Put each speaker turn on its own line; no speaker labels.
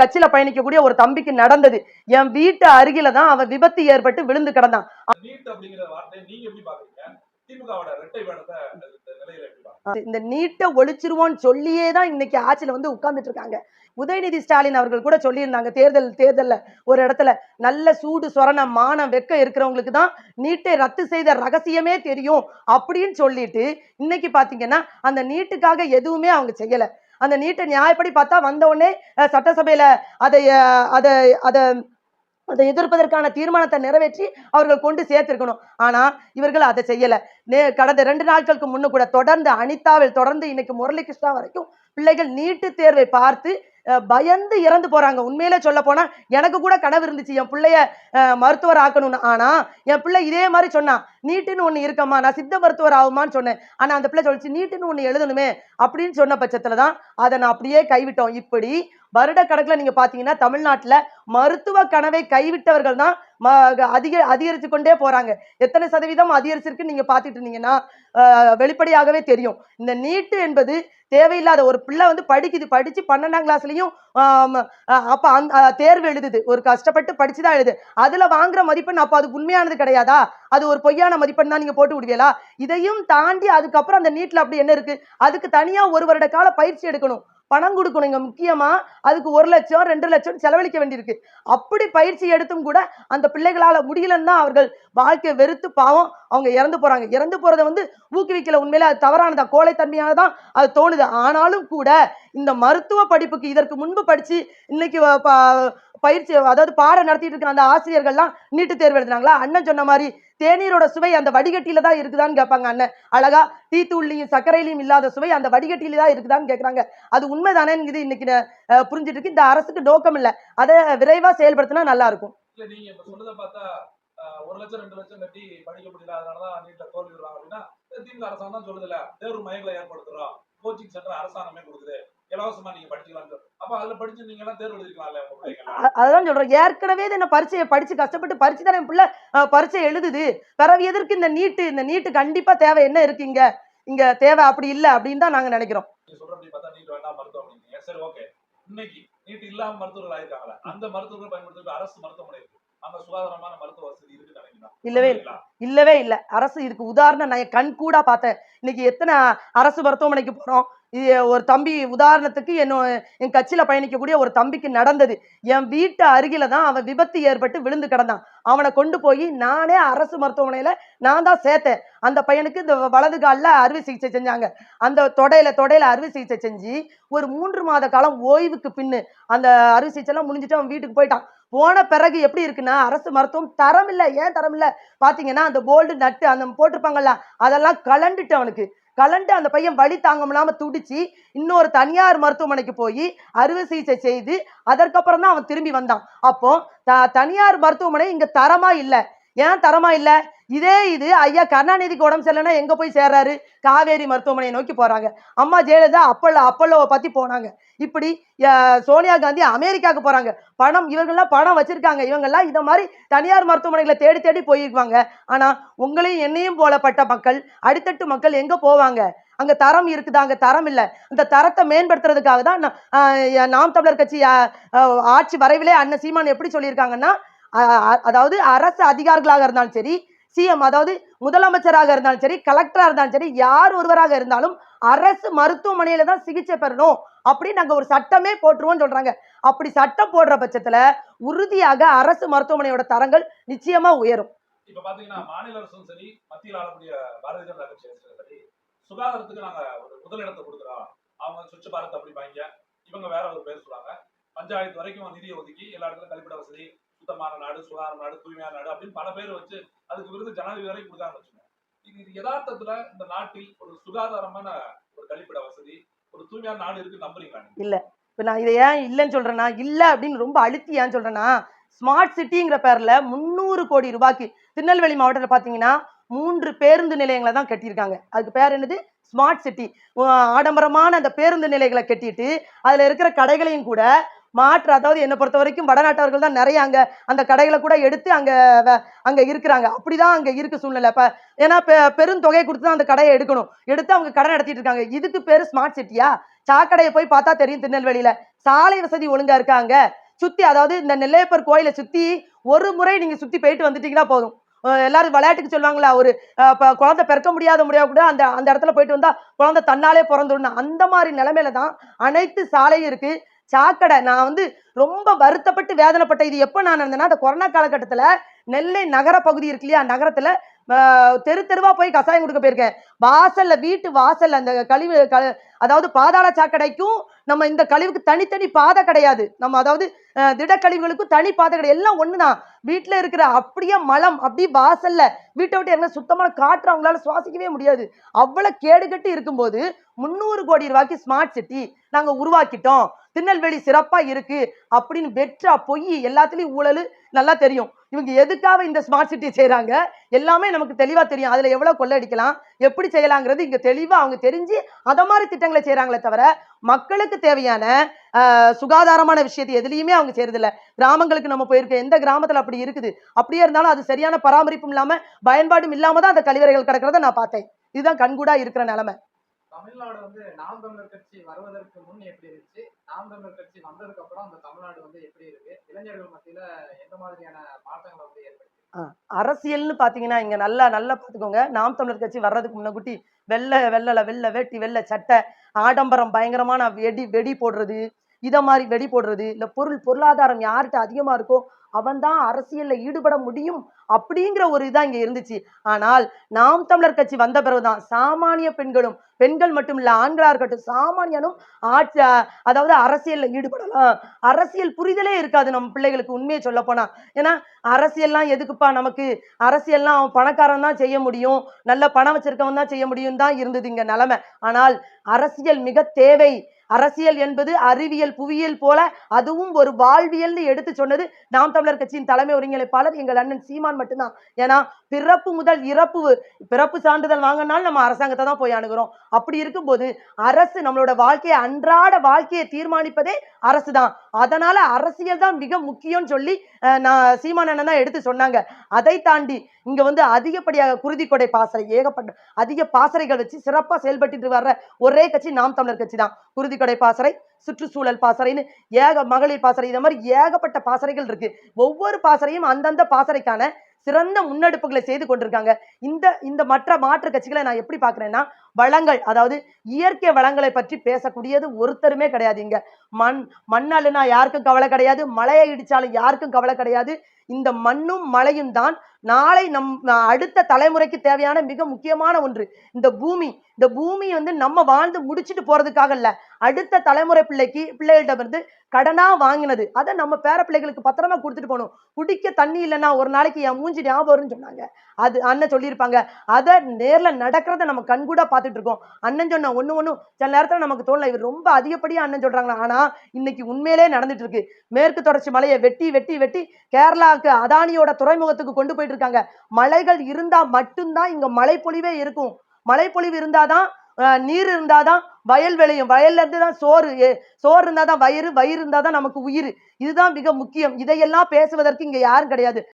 கட்சியில பயணிக்கக்கூடிய ஒரு தம்பிக்கு நடந்தது. என் வீட்டு அருகில தான் அவன் விபத்து ஏற்பட்டு விழுந்து கிடந்தான்.
இந்த
நீட்டை ஒழிச்சிருவோன்னு சொல்லியே தான் இன்னைக்கு ஆட்சியில வந்து உட்கார்ந்துட்டு இருக்காங்க. உதயநிதி ஸ்டாலின் அவர்கள் கூட சொல்லியிருந்தாங்க தேர்தல் தேர்தல்ல ஒரு இடத்துல நல்ல சூடு சொரண மானம் வெக்க இருக்கிறவங்களுக்கு தான் நீட்டை ரத்து செய்த ரகசியமே தெரியும் அப்படின்னு சொல்லிட்டு இன்னைக்கு பாத்தீங்கன்னா அந்த நீட்டுக்காக எதுவுமே அவங்க செய்யல. அந்த நீட்டை நியாயப்படி பார்த்தா வந்த உடனே சட்டசபையில அதை அதை அதை அதை எதிர்ப்பதற்கான தீர்மானத்தை நிறைவேற்றி அவர்கள் கொண்டு சேர்த்திருக்கணும். ஆனா இவர்கள் அதை செய்யலை. நே கடந்த ரெண்டு நாட்களுக்கு முன்னு கூட தொடர்ந்து அனிதாவில் தொடர்ந்து இன்னைக்கு முரளிகிருஷ்ணா வரைக்கும் பிள்ளைகள் நீட்டு தேர்வை பார்த்து பயந்து இறந்து போறாங்க. உண்மையிலே சொல்ல போனா எனக்கு கூட கனவு இருந்துச்சு. என் பிள்ளைய மருத்துவர் ஆக்கணும்னு. ஆனா என் பிள்ளை இதே மாதிரி சொன்னா நீட்டுன்னு ஒண்ணு இருக்கம்மா நான் சித்த மருத்துவர் ஆகுமான்னு சொன்னேன். ஆனா அந்த பிள்ளை சொல்லிச்சு நீட்டுன்னு ஒண்ணு எழுதணுமே அப்படின்னு சொன்ன பட்சத்துல தான் அதை நான் அப்படியே கைவிட்டோம். இப்படி வருட கணக்குல நீங்க பாத்தீங்கன்னா தமிழ்நாட்டுல மருத்துவ கனவை கைவிட்டவர்கள் தான் அதிக அதிகரித்து கொண்டே போகிறாங்க எத்தனை சதவீதம் அதிகரிச்சிருக்கு நீங்கள் பார்த்துட்டு இருந்தீங்கன்னா வெளிப்படையாகவே தெரியும். இந்த நீட்டு என்பது தேவையில்லாத ஒரு பிள்ளை வந்து படிக்குது படித்து பன்னெண்டாம் கிளாஸ்லேயும் அப்போ அந்த தேர்வு எழுதுது. ஒரு கஷ்டப்பட்டு படித்து தான் எழுது. அதில் வாங்குற மதிப்பெண் அப்போ அது உண்மையானது கிடையாதா? அது ஒரு பொய்யான மதிப்பெண் தான் நீங்கள் போட்டு விடுவீங்களா? இதையும் தாண்டி அதுக்கப்புறம் அந்த நீட்டில் அப்படி என்ன இருக்குது அதுக்கு தனியாக ஒரு வருட கால பயிற்சி எடுக்கணும். பணம் கொடுக்கணும் இங்க முக்கியமா. அதுக்கு ஒரு லட்சம் ரெண்டு லட்சம் செலவழிக்க வேண்டியிருக்கு. அப்படி பயிற்சி எடுத்தும் கூட அந்த பிள்ளைகளால முடியலன்னு தான் அவர்கள் வாழ்க்கையை வெறுத்து பாவம். அவங்க இறந்து போறாங்க. இறந்து போறதை வந்து ஊக்குவிக்கல. உண்மையில அது தவறானதா. கோழைத்தன்மையாக அது தோணுது. ஆனாலும் கூட இந்த மருத்துவ படிப்புக்கு இதற்கு முன்பு படிச்சு இன்னைக்கு பயிற்சி அதாவது பாடம் நடத்திட்டு இருக்கிற அந்த ஆசிரியர்கள்லாம் நீட்டு தேர்வு எழுதுனாங்களா? அண்ணன் சொன்ன மாதிரி தேநீரோட சுவை அந்த வடிகட்டியில தான் இருக்குதான்னு கேட்பாங்க அண்ணன். அழகா டீத்தூள்லையும் சர்க்கரையிலையும் இல்லாத சுவை அந்த வடிகட்டியில தான் இருக்குதான்னு கேட்குறாங்க. அது உண்மைதானேங்கிறது இன்னைக்கு நான், புரிஞ்சுட்டு இருக்கு. இந்த அரசுக்கு நோக்கம் இல்லை. அதை விரைவா செயல்படுத்தினா நல்லா இருக்கும்.
ஒரு லட்சம் ரெண்டு லட்சம் கட்டி படிக்க முடியல. அதனாலதான் நீட்ல தோல்வி விடுறாங்க அப்படின்னா திமுக அரசாங்கம் தான் சொல்லுதுல தேர்வு மையங்களை ஏற்படுத்துறோம். கோச்சிங் சென்டர் அரசாங்கமே கொடுக்குது. இலவசமா நீங்க படிக்கலாம் அப்ப அதுல படிச்சு நீங்க எல்லாம் தேர்வு எழுதிக்கலாம்ல உங்க பிள்ளைங்க
அ- அதுதான் சொல்றேன். ஏற்கனவே என்ன பரீட்சையை படிச்சு கஷ்டப்பட்டு பரிச்சு தானே என் பிள்ளை பரீட்சை எழுதுது. பிறகு எதற்கு இந்த நீட்டு இந்த நீட்டு கண்டிப்பா தேவை? என்ன இருக்கு இங்க? இங்க தேவை அப்படி இல்லை அப்படின்னு தான் நாங்க நினைக்கிறோம்.
இன்னைக்கு நீட் இல்லாம மருத்துவர்கள் ஆயிருக்காங்களா அந்த மருத்துவர்கள் பயன்படுத்தி அரசு மருத்துவமனை இருக்கு.
இல்லவே இல்லை. இல்லவே இல்லை. அரசு இதுக்கு உதாரணம் நான் என் கண் கூட பார்த்தேன். இன்னைக்கு எத்தனை அரசு மருத்துவமனைக்கு போறோம். ஒரு தம்பி உதாரணத்துக்கு என்ன என் கட்சியில பயணிக்கக்கூடிய ஒரு தம்பிக்கு நடந்தது. என் வீட்டு அருகில தான் அவன் விபத்து ஏற்பட்டு விழுந்து கிடந்தான். அவனை கொண்டு போய் நானே அரசு மருத்துவமனையில நான் தான் சேர்த்தேன். அந்த பையனுக்கு இந்த வலது காலில் அறுவை சிகிச்சை செஞ்சாங்க. அந்த தொடையில தொடையில அறுவை சிகிச்சை செஞ்சு ஒரு மூன்று மாத காலம் ஓய்வுக்கு பின்னு அந்த அறுவை சிகிச்சைலாம் முடிஞ்சிட்டு அவன் வீட்டுக்கு போயிட்டான். போன பிறகு எப்படி இருக்குன்னா அரசு மருத்துவம் தரம் இல்லை ஏன் தரம் இல்லை பார்த்தீங்கன்னா அந்த போல்டு நட்டு அந்த போட்டிருப்பாங்கல்ல அதெல்லாம் கலண்டுட்டு அவனுக்கு. கலண்டு அந்த பையன் வழி தாங்க முடியாமல் துடிச்சு இன்னொரு தனியார் மருத்துவமனைக்கு போய் அறுவை சிகிச்சை செய்து அதற்கப்புறம் தான் அவன் திரும்பி வந்தான். அப்போ த- தனியார் மருத்துவமனை இங்கே தரமாக இல்லை. ஏன் தரமாக இல்லை? இதே இது ஐயா கருணாநிதிக்கு உடம்பு சரியில்லைன்னா எங்கே போய் சேர்றாரு? காவேரி மருத்துவமனையை நோக்கி போகிறாங்க அம்மா ஜெயலலிதா அப்பல்லோ அப்பல்லோவை பற்றி போனாங்க. இப்படி சோனியா காந்தி அமெரிக்காவுக்கு போகிறாங்க பணம் இவங்கெல்லாம் பணம் வச்சுருக்காங்க. இவங்கெல்லாம் இதை மாதிரி தனியார் மருத்துவமனைகளை தேடி தேடி போயிருப்பாங்க ஆனால் உங்களையும் என்னையும் போலப்பட்ட மக்கள் அடித்தட்டு மக்கள் எங்கே போவாங்க? அங்கே தரம் இருக்குதா? அங்கே தரம் இல்லை. அந்த தரத்தை மேம்படுத்துறதுக்காக தான் நான் நாம் தமிழர் கட்சி ஆட்சி வரைவிலே அண்ணன் சீமான் எப்படி சொல்லியிருக்காங்கன்னா அதாவது அரசு அதிகாரிகளாக இருந்தாலும் சரி சிஎம் அதாவது முதலமைச்சராக இருந்தாலும் சரி கலெக்டராக இருந்தாலும் சரி யார் ஒருவராக இருந்தாலும் அரசு மருத்துவமனையில தான் சிகிச்சை பெறணும் அப்படின்னு நாங்கள் ஒரு சட்டமே போட்டுருவோம் சொல்றாங்க. அப்படி சட்டம் போடுற பட்சத்துல உறுதியாக அரசு மருத்துவமனையோட தரங்கள் நிச்சயமா உயரும்.
இப்ப பாத்தீங்கன்னா மாநில அரசும் சரி மத்தியில் ஆளக்கூடிய பாரதிய ஜனதா கட்சி சரி சுகாதாரத்துக்கு நாங்க ஒரு முதலிடத்தை கொடுக்குறோம். அவங்க சுவிட்ச் பாரத் அப்படி வாங்க இவங்க வேற ஒரு பேர் சொல்றாங்க. பஞ்சாயத்து வரைக்கும் நிதியை ஒதுக்கி எல்லா இடத்துல கழிப்பிட வசதி சுத்தமான நாடு சுகாதார நாடு தூய்மையான நாடு அப்படின்னு பல பேர் வச்சு அதுக்கு விருது ஜனாதிபதி வரைக்கும் கொடுக்காங்க வச்சுக்கோங்க. இது இது யதார்த்தத்துல இந்த நாட்டில் ஒரு சுகாதாரமான ஒரு கழிப்பிட வசதி ஒரு தூய்மையான நாடு இருக்கு நம்புறீங்களா இல்ல.
இப்ப நான் இதை ஏன் இல்லைன்னு சொல்றேன்னா இல்ல அப்படின்னு ரொம்ப அழுத்தி ஏன் சொல்றேன்னா ஸ்மார்ட் சிட்டிங்கிற பேர்ல முந்நூறு கோடி ரூபாய்க்கு திருநெல்வேலி மாவட்டத்தில் பார்த்தீங்கன்னா மூன்று பேருந்து நிலையங்களை தான் கட்டியிருக்காங்க. அதுக்கு பேர் என்னது? ஸ்மார்ட் சிட்டி ஆடம்பரமான அந்த பேருந்து நிலைகளை கட்டிட்டு அதில் இருக்கிற கடைகளையும் கூட மாற்று அதாவது என்னை பொறுத்த வரைக்கும் வடநாட்டவர்கள் தான் நிறைய அங்கே அந்த கடைகளை கூட எடுத்து அங்கே அங்கே இருக்கிறாங்க. அப்படிதான் அங்கே இருக்குது சூழ்நிலை. இப்போ ஏன்னா பெ பெருந்தொகையை கொடுத்து தான் அந்த கடையை எடுக்கணும். எடுத்து அவங்க கடை நடத்திட்டு இருக்காங்க. இதுக்கு பேர் ஸ்மார்ட் சிட்டியா சாக்கடையை போய் பார்த்தா தெரியும் திருநெல்வேலியில். சாலை வசதி ஒழுங்காக இருக்காங்க சுற்றி அதாவது இந்த நெல்லையப்பர் கோயிலை சுற்றி ஒரு முறை நீங்கள் சுற்றி போயிட்டு வந்துட்டீங்கன்னா போதும். எல்லாரும் விளையாட்டுக்கு சொல்லுவாங்களா ஒரு குழந்தை பிறக்க முடியாத முடியாது கூட அந்த அந்த இடத்துல போயிட்டு வந்தால் குழந்தை தன்னாலே பிறந்துடணும் அந்த மாதிரி நிலைமையில தான் அனைத்து சாலையும் இருக்குது சாக்கடை. நான் வந்து ரொம்ப வருத்தப்பட்டு வேதனைப்பட்ட இது எப்போ நான் இருந்தேன்னா அந்த கொரோனா காலகட்டத்தில் நெல்லை நகர பகுதி இருக்கு இல்லையா நகரத்தில் தெரு தெருவாக போய் கசாயம் கொடுக்க போயிருக்கேன். வாசலில் வீட்டு வாசலில் அந்த கழிவு க அதாவது பாதாள சாக்கடைக்கும் நம்ம இந்த கழிவுக்கு தனித்தனி பாதை கிடையாது. நம்ம அதாவது திடக்கழிவுகளுக்கும் தனி பாதை கிடையாது. எல்லாம் ஒன்று தான் வீட்டில் இருக்கிற அப்படியே மலம் அப்படியே வாசலில் வீட்டை விட்டு என்ன சுத்தமான காற்று அவங்களால சுவாசிக்கவே முடியாது. அவ்வளோ கேடுகட்டு இருக்கும்போது முந்நூறு கோடி ரூபாய்க்கு ஸ்மார்ட் சிட்டி நாங்கள் உருவாக்கிட்டோம். திருநெல்வேலி சிறப்பா இருக்கு அப்படின்னு வெற்றா பொய் எல்லாத்துலயும் ஊழல் நல்லா தெரியும். இவங்க எதுக்காக இந்த ஸ்மார்ட் சிட்டி செய்கிறாங்க எல்லாமே நமக்கு தெளிவா தெரியும். அதுல எவ்வளவு கொள்ளடிக்கலாம்? எப்படி செய்யலாங்கிறது இங்க தெளிவா அவங்க தெரிஞ்சு அத மாதிரி திட்டங்களை செய்கிறாங்களே தவிர மக்களுக்கு தேவையான சுகாதாரமான விஷயத்தை எதுலையுமே அவங்க செய்யறதில்ல கிராமங்களுக்கு நம்ம போயிருக்கோம். எந்த கிராமத்துல அப்படி இருக்குது? அப்படியே இருந்தாலும் அது சரியான பராமரிப்பும் இல்லாம பயன்பாடும் இல்லாம தான் அந்த கழிவறைகள் கிடக்கிறத நான் பார்த்தேன். இதுதான் கண்கூடா இருக்கிற நிலைமை.
தமிழ்நாடு வந்து நாம் தமிழர் கட்சி வருவதற்கு முன் எப்படி இருந்துச்சு? நாம் தமிழர் கட்சி வந்ததுக்கு அப்புறம் அந்த தமிழ்நாடு வந்து எப்படி இருக்கு? இளைஞர்கள் மத்தியில எந்த மாதிரியான மாற்றங்களை வந்து ஏற்படுத்தி
அரசியல்னு பாத்தீங்கன்னா இங்க நல்லா நல்லா பாத்துக்கோங்க. நாம் தமிழர் கட்சி வர்றதுக்கு முன்னகுட்டி வெள்ளை வெள்ளல வெள்ளை வேட்டி வெள்ளை சட்டை ஆடம்பரம் பயங்கரமான வெடி வெடி போடுறது இதை மாதிரி வெடி போடுறது இல்ல பொருள் பொருளாதாரம் யார்கிட்ட அதிகமா இருக்கோ அவன் தான் அரசியல்ல ஈடுபட முடியும் அப்படிங்கிற ஒரு இதாக இங்க இருந்துச்சு. ஆனால் நாம் தமிழர் கட்சி வந்த பிறகுதான் சாமானிய பெண்களும் பெண்கள் மட்டும் இல்ல ஆண்களா இருக்கட்டும் சாமானியனும் ஆட்சி அதாவது அரசியல்ல ஈடுபடலாம். அரசியல் புரிதலே இருக்காது நம்ம பிள்ளைகளுக்கு உண்மையை சொல்ல போனா. ஏன்னா அரசியல்லாம் எதுக்குப்பா நமக்கு? அரசியல்லாம் அவன் பணக்காரன் தான் செய்ய முடியும். நல்ல பணம் வச்சிருக்கவன் தான் செய்ய முடியும் தான் இருந்தது இங்க நிலைமை. ஆனால் அரசியல் மிக தேவை. அரசியல் என்பது அறிவியல் புவியியல் போல அதுவும் ஒரு வாழ்வியல்னு எடுத்து சொன்னது நாம் தமிழர் கட்சியின் தலைமை ஒருங்கிணைப்பாளர் எங்கள் அண்ணன் சீமான் மட்டும்தான். ஏன்னா பிறப்பு முதல் இறப்பு பிறப்பு சான்றிதழ் வாங்கினாலும் நம்ம அரசாங்கத்தை தான் போய் அணுகிறோம். அப்படி இருக்கும்போது அரசு நம்மளோட வாழ்க்கையை அன்றாட வாழ்க்கையை தீர்மானிப்பதே அரசு தான் அதனால அரசியல் தான் மிக முக்கியம்னு சொல்லி நான் சீமானண்ணன் தான் எடுத்து சொன்னாங்க. அதை தாண்டி இங்க வந்து அதிகப்படியாக குருதி கொடை பாசறை ஏகப்பட்ட அதிக பாசறைகள் வச்சு சிறப்பாக செயல்பட்டு வர்ற ஒரே கட்சி நாம் தமிழர் கட்சி தான். குருதி கொடை பாசறை சுற்றுச்சூழல் பாசறைன்னு ஏக மகளிர் பாசறை இந்த மாதிரி ஏகப்பட்ட பாசறைகள் இருக்கு. ஒவ்வொரு பாசறையும் அந்தந்த பாசறைக்கான சிறந்த முன்னெடுப்புகளை செய்து கொண்டிருக்காங்க. இந்த இந்த மற்ற மாற்று கட்சிகளை நான் எப்படி பார்க்குறேன்னா வளங்கள் அதாவது இயற்கை வளங்களை பற்றி பேசக்கூடியது ஒருத்தருமே கிடையாது இங்க. மண் மண்ணாலுனா யாருக்கும் கவலை கிடையாது மழையை இடிச்சாலும் யாருக்கும் கவலை கிடையாது. இந்த மண்ணும் மழையும் தான் நாளை நம் அடுத்த தலைமுறைக்கு தேவையான மிக முக்கியமான ஒன்று. இந்த பூமி இந்த பூமி வந்து நம்ம வாழ்ந்து முடிச்சிட்டு போறதுக்காக இல்ல. அடுத்த தலைமுறை பிள்ளைக்கு பிள்ளைகள்ட்ட இருந்து கடனா வாங்கினது. அதை நம்ம பேர பிள்ளைகளுக்கு பத்திரமா கொடுத்துட்டு போகணும். குடிக்க தண்ணி இல்லைன்னா ஒரு நாளைக்கு என் மூஞ்சி ஞாபகம்னு சொன்னாங்க. அது அண்ணன் சொல்லியிருப்பாங்க. அதை நேர்ல நடக்கிறத நம்ம கண்கூட பார்த்துட்டு இருக்கோம். அண்ணன் சொன்ன ஒன்று ஒன்றும் சில நேரத்தில் நமக்கு தோணல. இவர் ரொம்ப அதிகப்படியாக அண்ணன் சொல்கிறாங்களா ஆனா இன்னைக்கு உண்மையிலே நடந்துட்டு இருக்கு. மேற்கு தொடர்ச்சி மலையை வெட்டி வெட்டி வெட்டி கேரளாவுக்கு அதானியோட துறைமுகத்துக்கு கொண்டு போயிட்டு இருக்காங்க. மலைகள் இருந்தா மட்டும்தான் இங்க மழைப்பொழிவே இருக்கும். மழைப்பொழிவு இருந்தாதான் தான் நீர் இருந்தாதான் வயல் விளையும். வயல்ல இருந்து தான் சோறு எ- சோறு இருந்தாதான் வயிறு வயிறு இருந்தாதான் நமக்கு உயிர். இதுதான் மிக முக்கியம். இதையெல்லாம் பேசுவதற்கு இங்க யாரும் கிடையாது.